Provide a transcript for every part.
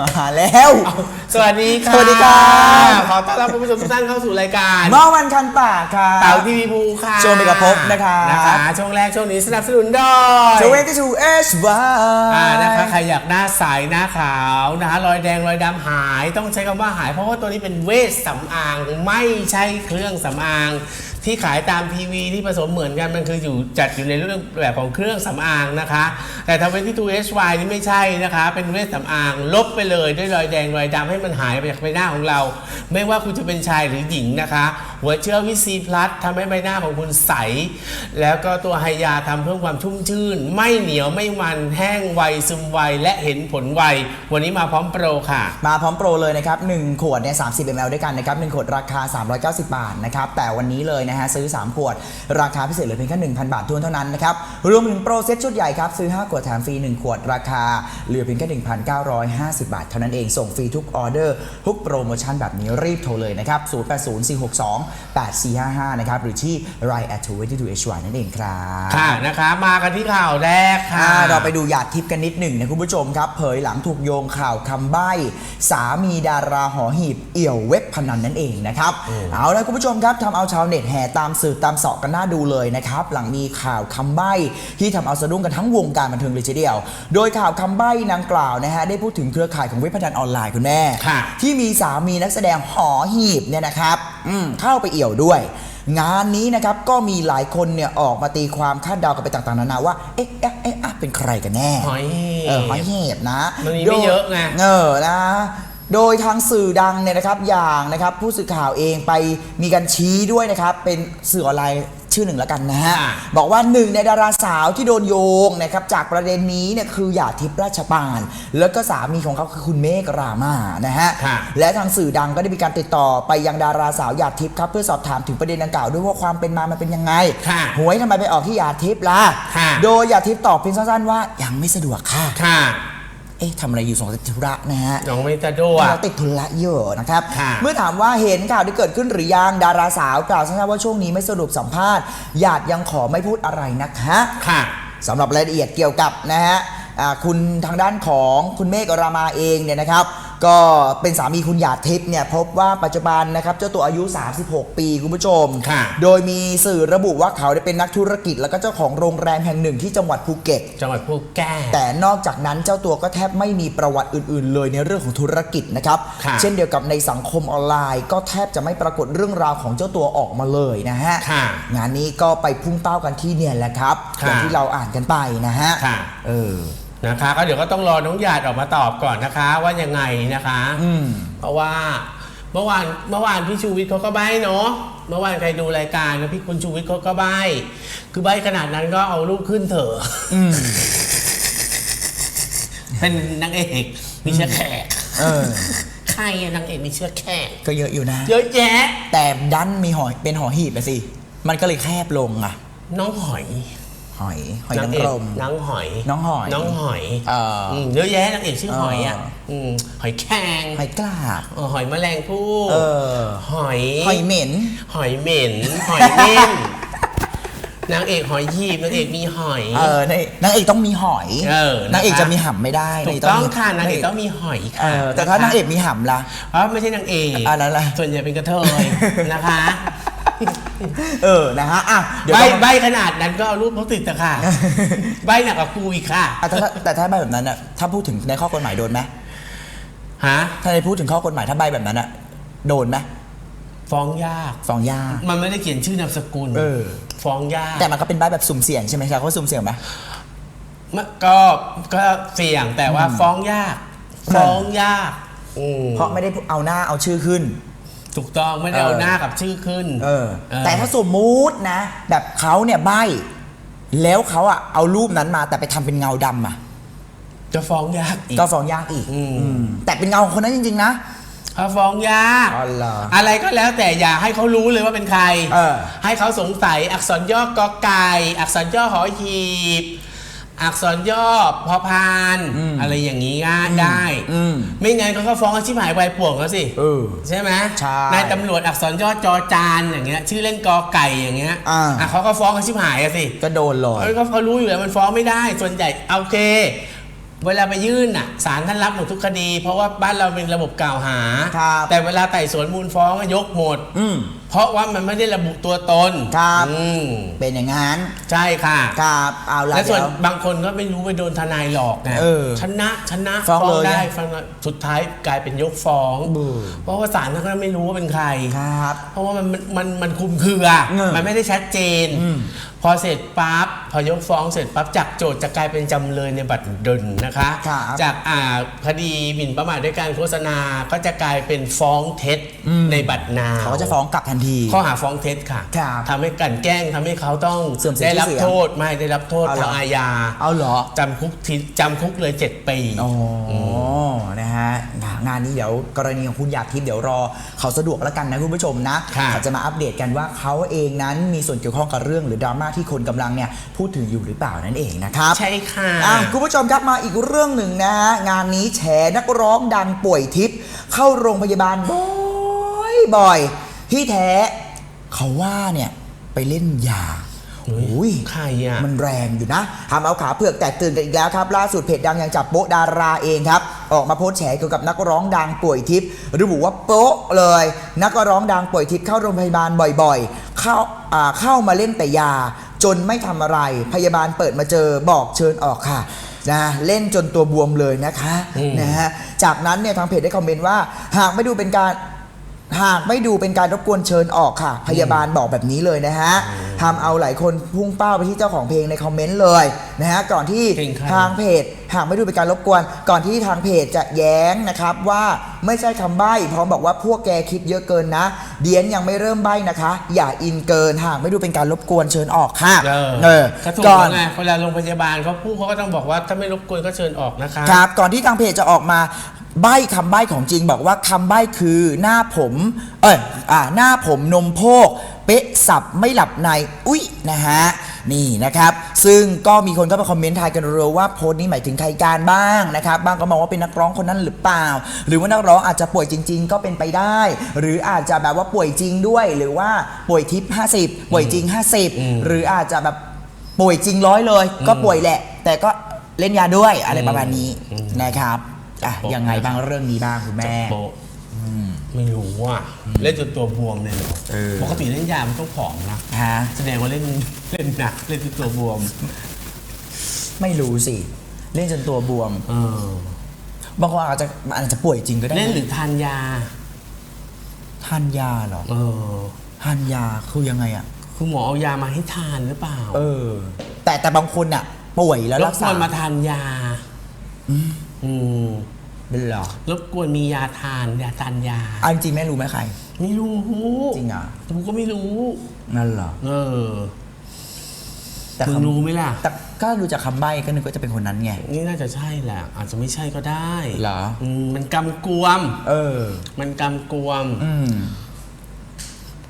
มาแล้ว สวัสดีค่ะสวัสดีครับขอต้อนรับคุณผู้ชมทุกท่านเข้าสู่รายการเมื่อวันคันปากค่ะเต่าทีวีภูค่ะโชว์เมกะพบนะคะนะคะช่วงแรกช่วงนี้สนับสนุนโดยเซเว่นที่ชูเอชวาอ่านะคะใครอยากหน้าใสหน้าขาวนะคะรอยแดงรอยดำหาย ต้องใช้คำว่าหาย เพราะว่าตัวนี้เป็นเวชสำอางไม่ใช่เครื่องสำอางที่ขายตามทีวีที่ผสมเหมือนกันมันคืออยู่จัดอยู่ในเรื่องแบบของเครื่องสำอางนะคะ แต่ทำเป็นที่ 2HY นี่ไม่ใช่นะคะ เป็นเวชสำอางลบไปเลยด้วยรอยแดงรอยดำให้มันหายไปจากใบหน้าของเรา ไม่ว่าคุณจะเป็นชายหรือหญิงนะคะ หัวเชื้อวิซีพลัสทำให้ใบหน้าของคุณใส แล้วก็ตัวไฮยาทำเพิ่มความชุ่มชื่น ไม่เหนียวไม่มันแห้งไวซึมไวและเห็นผลไว วันนี้มาพร้อมโปรค่ะ มาพร้อมโปรเลยนะครับ 1 ขวดเนี่ย 30 ml ด้วยกันนะครับ 1 ขวดราคา 390 บาทนะครับ แต่วันนี้เลยนะฮะซื้อ 3 ขวด ราคาพิเศษเหลือเพียงแค่ 1,000 บาททวนเท่านั้นนะครับ รวมถึงโปรเซตชุดใหญ่ครับ ซื้อ 5 ขวดแถมฟรี 1 ขวดราคาเหลือเพียงแค่ 1,950 บาท เท่านั้นเอง ส่งฟรีทุกออเดอร์ ทุกโปรโมชั่นแบบนี้รีบโทรเลยนะครับ0804628455 นะครับ หรือที่ line at 22hy นั่นเองครับค่ะนะคะมากันที่ข่าวแรกค่ะ อ่าเราไปดูหยาดทิพย์กันนิดหนึ่งนะคุณผู้ชมครับ เผยหลังถูกโยงข่าวคำใบ้ สามีดาราหอหีบเอี่ยวเว็บพนันนั่นเองนะครับเอาละคุณผู้ชมครับทำเอาชาวเน็ตแห่ตามสืบตามเสาะกันหน้าดูเลยนะครับ หลังมีข่าวคำใบ้ที่ทำเอาสะดุ้งกันทั้งวงการบันเทิงเลยทีเดียว โดยข่าวคำใบ้นางกล่าวนะฮะได้พูดถึงเครือข่ายของเว็บพนันออนไลน์คุณแม่ ค่ะ ที่มีสามีนักแสดงหอหีบเนี่ยนะครับอืมเข้าไปเอี่ยวด้วย งานนี้นะครับก็มีหลายคนเนี่ยออกมาตีความคาดเดากันไปต่างๆนานาว่าเอ๊ะเอ๊ะเอ๊ะอะเป็นใครกันแน่หอยหีบเออหอยเหีบนะมันมีไม่เยอะไง เออนะโดยทางสื่อดังเนี่ยนะครับอย่างนะครับผู้สื่อข่าวเองไปมีการชี้ด้วยนะครับเป็นสื่อออนไลน์ ชื่อหนึ่งแล้วกันนะฮะอ่าบอกว่าหนึ่งในดาราสาวที่โดนโยงนะครับจากประเด็นนี้เนี่ยคือหยาดทิพย์ราชปาน แล้วก็สามีของเขาคือคุณเมฆรามานะฮะค่ะและทางสื่อดังก็ได้มีการติดต่อไปยังดาราสาวหยาดทิพย์ครับเพื่อสอบถามถึงประเด็นดังกล่าวด้วยว่าความเป็นมามันเป็นยังไงค่ะหวยทำไมไปออกที่หยาดทิพย์ล่ะค่ะโดยหยาดทิพย์ตอบเพียงสั้นๆว่ายังไม่สะดวกค่ะค่ะ เอ๊ะทำอะไรอยู่สงสัยติดธุระนะฮะน้องไม่สะดวกเราติดธุระเยอะนะครับ ค่ะเมื่อถามว่าเห็นข่าวที่เกิดขึ้นหรือยังดาราสาวกล่าวสั้นๆว่าช่วงนี้ไม่สรุปสัมภาษณ์หยาดยังขอไม่พูดอะไรนะคะค่ะ สำหรับรายละเอียดเกี่ยวกับนะฮะอ่าคุณทางด้านของคุณเมฆรามาเองเนี่ยนะครับ ก็เป็นสามีคุณหยาดทิพย์เนี่ยพบว่าปัจจุบันนะครับเจ้าตัวอายุ 36 ปีคุณผู้ชม ค่ะโดยมีสื่อระบุว่าเขาได้เป็นนักธุรกิจ แล้วก็เจ้าของโรงแรมแห่งหนึ่งที่จังหวัดภูเก็ต จังหวัดภูเก็ต แต่นอกจากนั้นเจ้าตัวก็แทบไม่มีประวัติอื่น ๆ เลยในเรื่องของธุรกิจนะครับ ค่ะ เช่นเดียวกับในสังคมออนไลน์ ก็แทบจะไม่ปรากฏเรื่องราวของเจ้าตัวออกมาเลยนะฮะ ค่ะ งานนี้ก็ไปพุ่งเป้ากันที่เนี่ยแหละครับ ค่ะอย่างที่เราอ่านกันไปนะฮะค่ะ เออ นะคะ ก็เดี๋ยวก็ต้องรอน้องหยาดออกมาตอบก่อนนะคะ ว่ายังไงนะคะ อืม เพราะว่าเมื่อวานเมื่อวานพี่ชูวิทย์เขาก็ใบ้เนาะเมื่อวานใครดูรายการนะพี่คุณชูวิทย์เขาก็ใบ้คือใบ้ขนาดนั้นก็เอารูปขึ้นเถอะอืม เป็นนางเอกมีเชื้อแขกเออ ใครอะนางเอกมีเชื้อแขกก็เยอะอยู่นะ เยอะแยะแต่ดันมีหอยเป็นหอหีบไปสิ มันก็เลยแคบลงอะน้องหอย หอย หอยนางนางเอกรม น้องหอย น้องหอยน้องหอยเอออืมเยอะแยะนางเอกชื่อหอยอะเออ มหอยแครงหอยกล้าบเออหอยแมลงภู่เออ หอย หอยเหม็น หอยเหม็น หอยเม่นนางเอกหอยหีบนางเอกมีหอย เออในนางเอกต้องมีหอยเออนะคะ นางเอกจะมีห่ำไม่ได้ถูกต้องค่ะนางเอกต้องมีหอยเอค่ะอแต่ถ้านางเอกมีห่ำล่ะ เพราะไม่ใช่นางเอกอันนั้นแหละ ส่วนใหญ่เป็นกระเทย นะคะ เออนะฮะอะเดี๋ยวใบต้องใบขนาดนั้นก็เอารูปเขาติดแต่ค่ะ ใบหนักกว่ากูอีกค่ะอะแต่ถ้าแต่ถ้าใบแบบนั้นอะถ้าพูดถึงในข้อกฎหมายโดนไหมฮะถ้าในพูดถึงข้อกฎหมายถ้าใบแบบนั้นอะโดนไหมฟ้องยาก ฟ้องยาก มันไม่ได้เขียนชื่อนามสกุลเออ ฟ้องยากแต่มันก็เป็นใบแบบสุ่มเสี่ยงใช่ไหมครับเขาสุ่มเสี่ยงไหม มันก็ก็เสี่ยงแต่ว่าฟ้องยาก ฟ้องยากอืม เพราะไม่ได้เอาหน้าเอาชื่อขึ้น ถูกต้องไม่ได้เอาเออ หน้ากับชื่อขึ้นเออ เออแต่ถ้าสมมุตินะ แบบเขาเนี่ยใบแล้วเขาอะเอารูปนั้นมาแต่ไปทำเป็นเงาดำอะจะฟ้องยากอีก ก็ฟ้องยากอีกอืม อืมแต่เป็นเงาของคนนั้นจริง ๆ นะเขาฟ้องยากอ๋อเหรออะไรก็แล้วแต่อย่าให้เขารู้เลยว่าเป็นใคร เออ ให้เขาสงสัยอักษรย่อกอไก่ อักษรย่อหอหีบ อักษรย่อพอพานอืมอะไรอย่างนี้ก็ได้อืมไม่งั้นเขาก็ฟ้องอาชีพหายไปป่วงเขาสิเออใช่ไหมใช่นายตำรวจอักษรย่อจอจานอย่างเงี้ย ชื่อเล่นกอไก่อย่างเงี้ยอ่าอะเขาก็ฟ้องอาชีพหายอะสิก็โดนเลยเอ้ยก็เขารู้อยู่แล้วมันฟ้องไม่ได้ ส่วนใหญ่เอาโอเค เวลาไปยื่นอะศาลท่านรับหมดทุกคดี เพราะว่าบ้านเราเป็นระบบกล่าวหาครับแต่เวลาไต่สวนมูลฟ้องอะยกหมดอืม เพราะว่ามันไม่ได้ระบุตัวตนครับอืมเป็นอย่างนั้นใช่ค่ะครับเอาละและส่วนเดี๋ยวบางคนก็ไม่รู้ไปโดนทนายหลอกไงเออชนะชนะฟ้องเลยได้ไงฟ้องได้สุดท้ายกลายเป็นยกฟ้อง บูเพราะว่าศาลท่านก็ไม่รู้ว่าเป็นใคร ครับ เพราะว่ามันมันมันมันคลุมเครือ เออมันไม่ได้ชัดเจน อืม พอเสร็จปั๊บพอยกฟ้องเสร็จปั๊บจากโจทย์จะกลายเป็นจำเลยในบัตรดลนะคะ ครับจากอ่าคดีหมิ่นประมาทด้วยการโฆษณาก็จะกลายเป็นฟ้องเท็จอืม ในบัตรนาวเขาก็จะฟ้องกลับทันที ข้อหาฟ้องเท็จค่ะครับทำให้กลันแกล้งทำให้เขาต้องเสื่อมเสียได้รับชื่อเสียงโทษไม่ได้รับโทษเอาเหรอ ทางอาญาเอาเหรอ จำคุกทีจำคุกเลย 7 ปี อ๋อนะฮะ งานนี้เดี๋ยวกรณีของคุณหยาดทิพย์เดี๋ยวรอ เขาสะดวกแล้วกันนะคุณผู้ชมนะค่ะเขาจะมาอัปเดตกันว่าเขาเองนั้นมีส่วนเกี่ยวข้องกับเรื่องหรือดราม่าที่คนกำลังเนี่ยพูดถึงอยู่หรือเปล่านั่นเองนะครับใช่ค่ะอะคุณผู้ชมครับมาอีกเรื่องหนึ่งนะฮะงานนี้แฉนักร้องดังป่วยทิพย์เข้าโรงพยาบาลบ่อยบ่อยที่แท้เขาว่าเนี่ยไปเล่นยาเฮ้ยโอ้ยใครอะมันแรงอยู่นะทำเอาขาเผือกแตกตื่นกันอีกแล้วครับ ล่าสุดเพจดังอย่างจับโป๊ะดาราเองครับ ออกมาโพสต์แฉเกี่ยวกับนักร้องดังป่วยทิพย์ระบุว่าโป๊ะเลย นักร้องดังป่วยทิพย์เข้าโรงพยาบาลบ่อยๆ เข้าอ่าเข้ามาเล่นแต่ยา จนไม่ทำอะไร พยาบาลเปิดมาเจอบอกเชิญออกค่ะนะเล่นจนตัวบวมเลยนะคะอืมนะฮะจากนั้นเนี่ยทางเพจได้คอมเมนต์ว่า หากไม่ดูเป็นการหากไม่ดูเป็นการรบกวนเชิญออกค่ะ พยาบาลบอกแบบนี้เลยนะฮะ ทำเอาหลายคนพุ่งเป้าไปที่เจ้าของเพลงในคอมเมนต์เลยนะฮะก่อนที่เพลงใคร ทางเพจหากไม่ดูเป็นการรบกวน ก่อนที่ทางเพจจะแย้งนะครับว่าไม่ใช่คำใบ้พร้อมบอกว่าพวกแกคิดเยอะเกินนะ เดียนยังไม่เริ่มใบ้นะคะ อย่าอินเกินหากไม่ดูเป็นการรบกวนเชิญออกค่ะเออเออก็ถูกก่อแล้นวไงเวลาโรงพยาบาลเขาพูดเขาก็ต้องบอกว่าถ้าไม่รบกวนก็เชิญออกนะคะ ครับก่อนที่ทางเพจจะออกมาใบ้คำใบ้ของจริงบอกว่าคำใบ้คือหน้าผม เอออ่าหน้าผมนมโพก เป๊ะสับไม่หลับใน อุ๊ยนะฮะนี่นะครับ ซึ่งก็มีคนเข้าไปคอมเมนต์ทายกันรัวๆว่าโพสต์นี้หมายถึงใครการบ้างนะครับบ้างก็มองว่าเป็นนักร้องคนนั้นหรือเปล่า หรือว่านักร้องอาจจะป่วยจริง ๆ ก็เป็นไปได้ หรืออาจจะแบบว่าป่วยจริงด้วย หรือว่าป่วยทิพย์50 ป่วยจริง 50 หรืออาจจะแบบป่วยจริงร้อยเลย ก็ป่วยแหละ แต่ก็เล่นยาด้วยอะไรประมาณนี้นะครับอะโป๊ะยังไงบ้างเรื่องนี้บ้างคุณแม่โปะ ไม่รู้ว่าเล่นจนตัวบวมเลยเหรอเออ ปกติเล่นยามันต้องผอมนะฮะ แสดงว่าเล่นเล่นหนักเล่นจนตัวบวมไม่รู้สิ เล่นจนตัวบวม เออบางคนอาจจะมันอาจจะป่วยจริงก็ได้เล่นนะหรือทานยาทานยาเหรอเออทานยาคือยังไงอะ คุณหมอเอายามาให้ทานหรือเปล่าเออ แต่แต่บางคนอะ ป่วยแล้วรรับกกษาวนมาทานยา อืมเป็นเหรอรบกวนมียาทานยาทานยาอันจริงแม่รู้ไหมใคร ไม่รู้จริงเหรอกูก็ไม่รู้ นั่นเหรอเออแต่มึงคำรู้ไหมล่ะ แต่ก็ดูจากคำใบ้ก็นึกว่าจะเป็นคนนั้นไง นี่น่าจะใช่แหละ อาจจะไม่ใช่ก็ได้เหรอมมันกำกวม เออ มันกำกวม อืม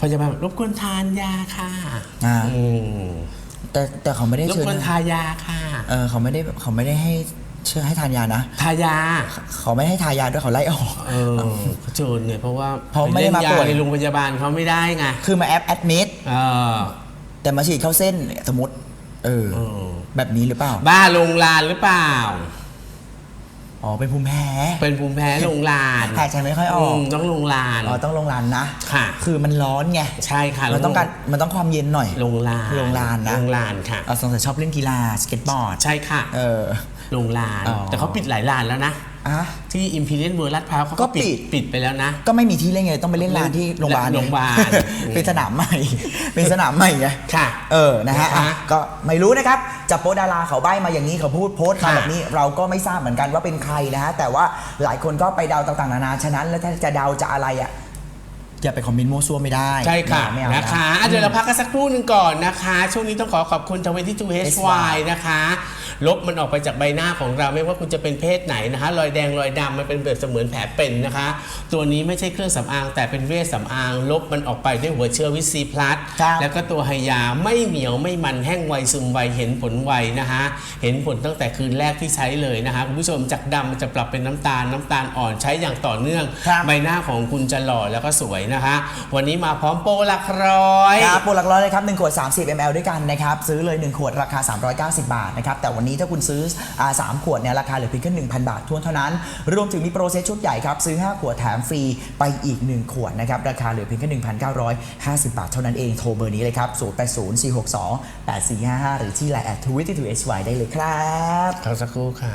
พยาบาลรบกวนทานยาค่ะอ่าอืมแต่แต่เขาไม่ได้รบเชิญกวนทายาค่ะ เออ เขาไม่ได้เขาไม่ได้ให้ เชื่อให้ทานยานะ ทายา เขาไม่ให้ทายาด้วยเขาไล่ออก เออเขาเชิญเนี่ยเพราะว่าเพราะไม่ได้มาปล่ป่วยในโรงพยาบาลเขาไม่ได้ไงคือมาแอปแอดมิดเออแต่มาฉีดเข้าเส้นสมมติ เออ เออแบบนี้หรือเปล่าบ้าโรงลานหรือเปล่า อ๋อเป็นภูมิแพ้ เป็นภูมิแพ้โรงลานหายใจไม่ค่อยออก มต้องโรงลาน อ๋อต้องลงลานนะค่ะ คือมันร้อนไงใช่ค่ะมันต้องการมันต้องความเย็นหน่อยโรงลานโรงลานนะโรงลานค่ะ เอาสงสัยชอบเล่นกีฬาสเก็ตบอร์ดใช่ค่ะ เออ โรงลาน อ๋อ แต่เขาปิดหลายลานแล้วนะ อะ ที่อิมพีเรียนเวอร์ลาดพร้าวเขาก็ก็ปิปิด ดปิดไปแล้วนะ ก็ไม่มีที่เล่นไงต้องไปเล่นลานที่โรงพยาบาลโรงพยาบาล เป็นสนามใหม่ เป็นสนามใหม่ไง ค่ะ เออ นะฮะอะนะคะก็ไม่รู้นะครับ จับโพสต์ดาราเขาใบ้มาอย่างนี้เขาพูดโพสต์มาค่ะแบบนี้เราก็ไม่ทราบเหมือนกันว่าเป็นใครนะฮะ แต่ว่าหลายคนก็ไปเดาต่างๆ นานา ฉะนั้นแล้วถ้าจะเดาจะอะไรอะอย่าไปคอมเมนต์มั่วซั่วไม่ได้ใช่ค่ะไม่เอานะคะอะเดี๋ยวเราพักกันสักครู่หนึ่งก่อนนะคะ ช่วงนี้ต้องขอขอบคุณทเวนที่ทูเฮ HY ค รับแล้วก็ตัวไฮยาไม่เหนียวไม่มันแห้งไวซึมไวเห็นผลไวนะคะเห็นผลตั้งแต่คืนแรกที่ใช้เลยนะคะคุณผู้ชมจากดำมันจะปรับเป็นน้ำตาลน้ำตาลอ่อนใช้อย่างต่อเนื่อง ครับ ใบหน้าของคุณจะหล่อแล้วก็สวยนะคะ วันนี้มาพร้อมโปรหลักร้อย ครับโปรหลักร้อยเลยครับ1ขวด 30 ml ด้วยกันนะครับ ซื้อเลย 1 ขวดราคา 390 บาทนะครับ แต่วันนี้ถ้าคุณซื้ออ่าสามขวดเนี่ยราคาเหลือเพียงแค่1,000 บาททวนเท่านั้น รวมถึงมีโปรเซสชุดใหญ่ครับ ซื้อ 5 ขวดแถมฟรีไปอีก 1 ขวดนะครับราคาเหลือเพียงแค่1,950 บาทเท่านั้นเองโทรเบอร์นี้เลยครับ 0804628455 หรือที่ไลน์แอดทวิตที่ถูก HY ได้เลยครับพักสักครู่ค่ะ